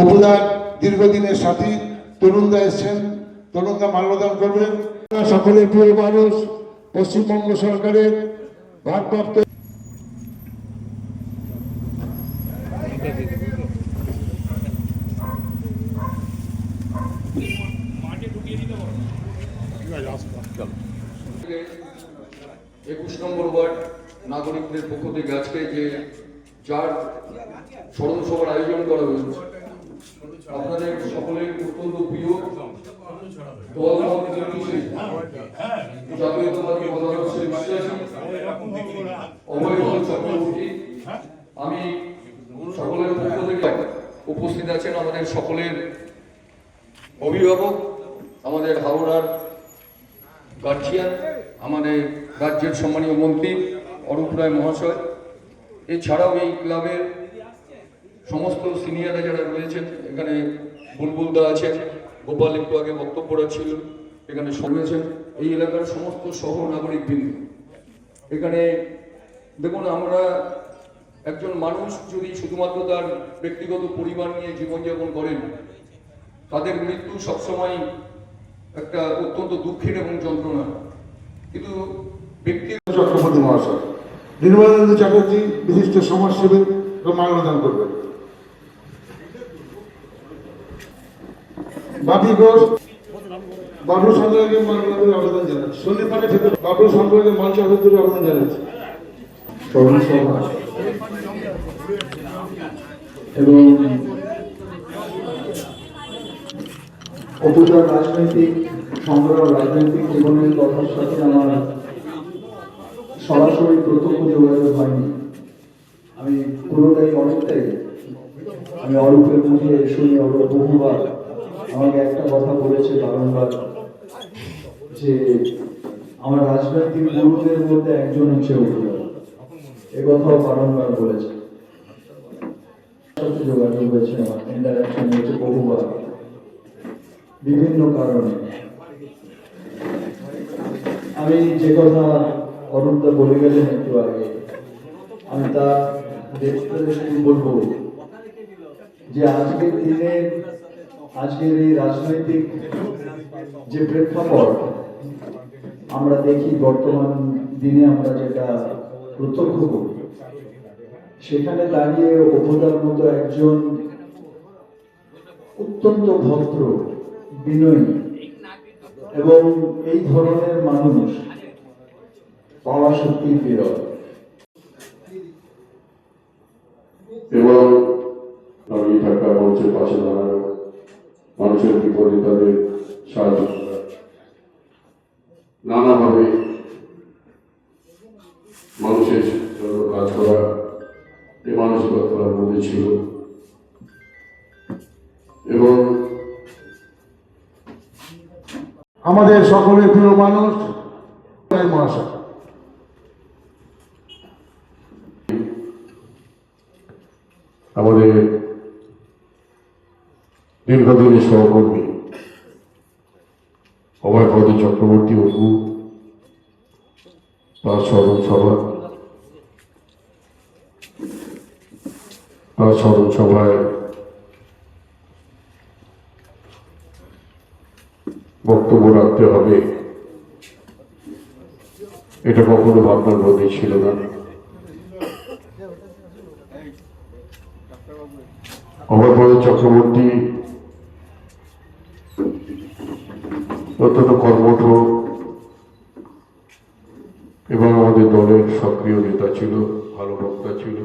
উপদার দীর্ঘদিনের সাথী, তরুণদা এসছেন, তরুণদা মাল্যদান করবেন। সকলের প্রিয় মানুষ, পশ্চিমবঙ্গ সরকারের ভারপ্রাপ্ত একুশ নম্বর ওয়ার্ড নাগরিকদের পক্ষ থেকে আজকে যে যার স্মরণ সভার আয়োজন করা হয়েছে আপনাদের সকলের অত্যন্ত প্রিয় আমি সকলের পক্ষ থেকে উপস্থিত আছেন আমাদের সকলের অভিভাবক আমাদের হাওড়ার গার্জিয়ান আমাদের রাজ্যের সম্মানীয় মন্ত্রী অরূপ রায় মহাশয় এছাড়াও এই ক্লাবের সমস্ত সিনিয়ররা যারা রয়েছেন এখানে বুলবুল দা আছেন গোপাল একটু আগে বক্তব্য রাখছিল, এখানে শুনেছেন এই এলাকার সমস্ত সহ নাগরিক বৃন্দ এখানে দেখুন, আমরা একজন মানুষ যদি শুধুমাত্র তার ব্যক্তিগত পরিবার নিয়ে জীবনযাপন করেন, তাদের মৃত্যু সবসময় একটা অত্যন্ত দুঃখের এবং যন্ত্রণা। কিন্তু ব্যক্তির চক্রবর্তী মহাশয় নির্মলানন্দ চ্যাটার্জি, বিশিষ্ট সমাজসেবী মাল্যদান করবেন। বাপি ঘোষ বাবলু সন্দ্রাকে মাল্যদানের আবেদন জানাচ্ছি। পাঠে থেকে বাবলু আবেদনের আবেদন জানাচ্ছি। এবং অপুতার রাজনৈতিক সংগ্রাম, রাজনৈতিক জীবনের কথার সাথে আমার সরাসরি প্রত্যক্ষ যোগাযোগ হয়নি। আমি পুরোটাই অনেকটাই আমি অরূপের মুখে শুনি, অরূপ বহুবার। আমাকে একটা কথা বলেছে বারংবার যে আমার রাজনৈতিক গুরুদের মধ্যে একজন হচ্ছে এ কথাও বারংবার বলেছে। সাথে যোগাযোগ হয়েছে আমার ইন্টারাকশন হয়েছে বহুবার। বিভিন্ন কারণে। আমি যে কথা অরুণদা বলে গেলেন একটু আগে, আমি তা দেখতে বলব যে আজকের দিনে আজকের এই রাজনৈতিক যে প্রেক্ষাপট, আমরা দেখি বর্তমান দিনে আমরা যেটা প্রত্যক্ষ করি। সেখানে দাঁড়িয়ে অভদার মতো একজন অত্যন্ত ভদ্র, বিনয়ী এবং এই ধরনের মানুষ পাওয়া সত্যি বিরল। এবং দাঁড়িয়ে থাকা মঞ্চের পাশে দাঁড়ানো মানুষের বিপদে তাদের সাহায্য নানাভাবে মানুষের জন্য কাজ করা এই মানসিকতার মধ্যে ছিল। এবং আমাদের সকলের প্রিয় মানুষ মহাশয়। আমাদের দীর্ঘদিনের সহকর্মী অভয়পদ চক্রবর্তী অপু, তার স্মরণ সভা, তার স্মরণ সভায় বক্তব্য রাখতে হবে। এটা কখনো ভাবনার মধ্যে ছিল না। অমরপদ চক্রবর্তী অত্যন্ত কর্মঠ এবং আমাদের দলের সক্রিয় নেতা ছিল ভালো বক্তা ছিল।